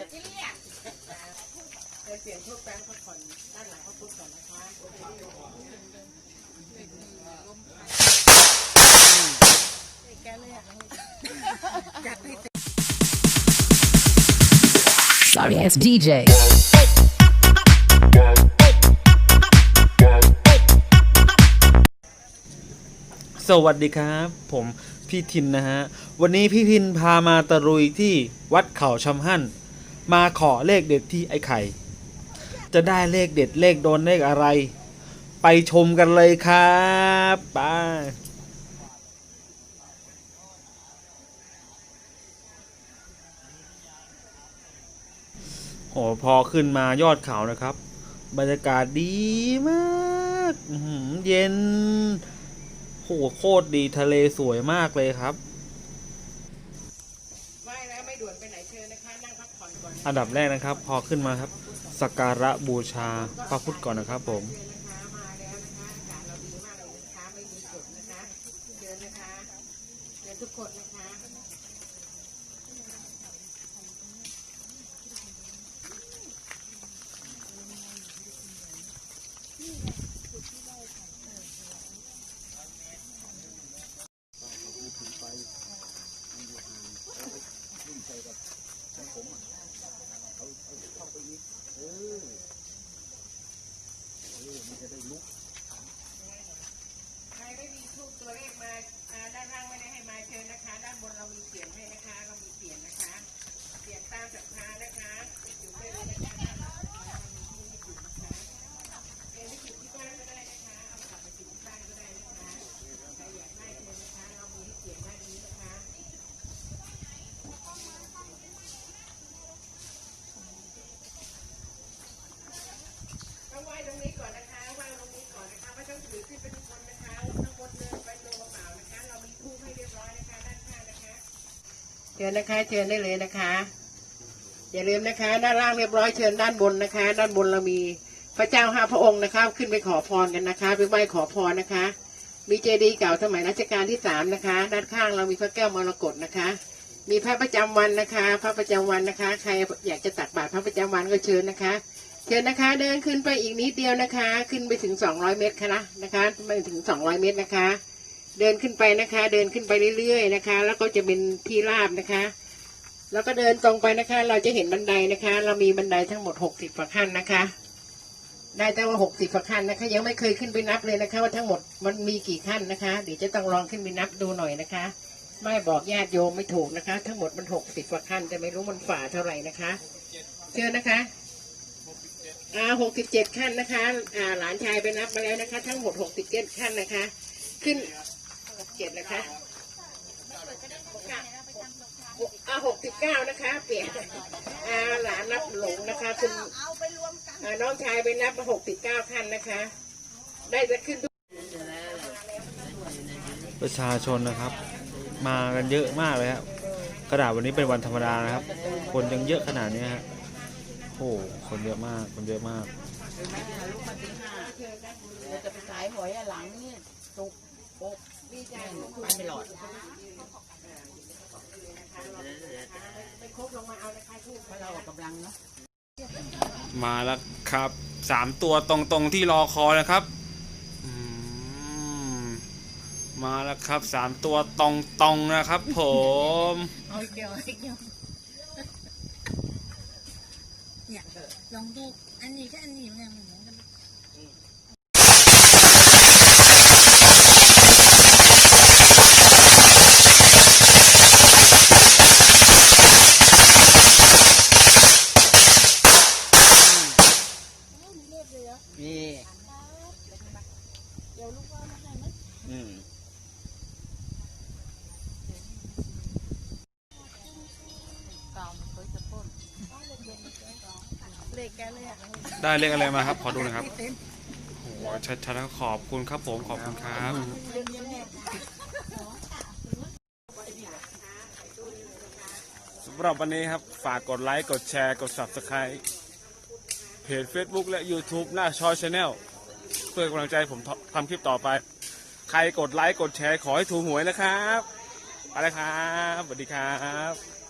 จะเรียเดินเปลี่ยนทุกแปลงพักผ่อนด้านหลังพระพุทธก่อนนะคะแกเลยอะ Sorry ass DJ. สวัสดีครับ ผมพี่ทินนะฮะ วันนี้พี่ทินพามาตะลุยที่วัดเขาชำหั่น มาขอเลขเด็ดที่ไอ้ไข่ จะได้เลขเด็ดเลขโดนเลขอะไร ไปชมกันเลยครับไปโอ้พอขึ้นมายอดเขานะครับ บรรยากาศดีมากเย็นโหโคตรดีทะเลสวยมากเลยครับ ไม่แล้วไม่ด่วนไปไหนเชิญนะคะ นั่งพักผ่ อันดับแรกนะครับ พอขึ้นมาครับสักการะบูชาพระพุทธก่อนนะครับผม เชิญนะคะมาแล้วนะคะอากาศเราดีมากเลยนะคะไม่มีฝนนะคะเชิญนะคะเชิญทุกคนนะคะ เออวันนี้ผมจะได้ลุกรไม่มีทูบตัวเลขมาอ่าด้านล่างไม่ได้ให้มาเชิญนะคะ ด้านบนเรามีเสียงให้นะคะ เรามีเสียงนะคะ เสียงตามศรัทธานะคะจุดได้เลยนะคะด้านหลังนะคะเรามีที่ให้จุดนะคะเรียนที่จุดที่บ้านก็ได้นะคะ เอากลับไปจุดที่บ้านก็ได้นะคะใครอยากได้เชิญนะคะ เรามีให้เสียงด้านนี้นะคะ ต้องไหว้ตรงนี้ก่อนนะคะไหว้ตรงนี้ก่อนนะคะไม่ต้องถือขึ้นไปทุกคนนะคะข้างบนเดินไปตัวเปล่าๆนะคะ เรามีทูบให้เรียบร้อยนะคะด้านข้างนะคะ เชิญนะคะ เชิญได้เลยนะคะ อย่าลืมนะคะด้านล่างเรียบร้อยเชิญด้านบนนะคะ ด้านบนเรามีพระเจ้าห้าพระองค์นะคะ ขึ้นไปขอพรกันนะคะ ไปไหว้ขอพรนะคะ มีเจดีย์เก่าสมัยรัชกาลที่สามนะคะ ด้านข้างเรามีพระแก้วมรกตนะคะ มีพระประจำวันนะคะ พระประจำวันนะคะ ใครอยากจะตักบาตรพระประจำวันก็เชิญนะคะ เชิญนะคะ เดินขึ้นไปอีกนิดเดียวนะคะ ขึ้นไปถึงสองร้อยเมตรค่ะนะนะคะไปถึงสองร้อยเมตรนะคะ เดินขึ้นไปนะคะ เดินขึ้นไปเรื่อยๆนะคะ แล้วก็จะเป็นที่ราบนะคะ แล้วก็เดินตรงไปนะคะ เราจะเห็นบันไดนะคะ เรามีบันไดทั้งหมดหกสิบกว่าขั้นนะคะ ได้แต่ว่าหกสิบกว่าขั้นนะคะ ยังไม่เคยขึ้นไปนับเลยนะคะ ว่าทั้งหมดมันมีกี่ขั้นนะคะ เดี๋ยวจะต้องลองขึ้นไปนับดูหน่อยนะคะ ไม่บอกญาติโยมไม่ถูกนะคะ ทั้งหมดมันหกสิบกว่าขั้นแต่ไม่รู้มันฝ่าเท่าไหร่นะคะเชิญนะคะอ่าหกสิบเจ็ดขั้นนะคะ อ่า หลานชายไปนับมาแล้วนะคะ ทั้งหมดหกสิบเจ็ดขั้นนะคะ ขึ้น หกเจ็ดนะคะอ่าหกสิบเก้านะคะ เปลี่ยนอ่าหลานนับหลงนะคะคุณอ่าน้องชายไปนับหกสิบเก้าขั้นนะคะ ได้จะขึ้นทุกประชาชนนะครับ มากันเยอะมากเลยครับกระดาษวันนี้เป็นวันธรรมดานะครับ คนยังเยอะขนาดนี้ฮะโอ้โหคนเยอะมาก คนเยอะมากจะไปขายหอยหลังนี่สุกปก ดีใจไปไม่หลอดไปคราะเราะเรากำลังเนาะมาแล้วครับสามตัวตรงๆที่รอคอยนะครับอืมมาแล้วครับสามตัวตรงๆนะครับ ผม เอาอีกเดียวอีกเดียวเนี่ยลองดูอันนี้ก็อันนี้มันเหมือนกันนี่ อืมเก่ามันเคยจะพ่นเลขแกเลยอะได้เลขอะไรมาครับ ขอดูหน่อยครับโอ้โหชัดๆแล้วขอบคุณครับผมขอบคุณครับ สำหรับวันนี้ครับ ฝากกดไลค์ กดแชร์ กด Subscribe เพจ Facebook และ YouTube หน้าชอยชาแนล เพื่อกำลังใจผมทำคลิปต่อไป ใครกดไลค์กดแชร์ขอให้ถูหวยนะครับไปแล้วครับสวัสดีครับ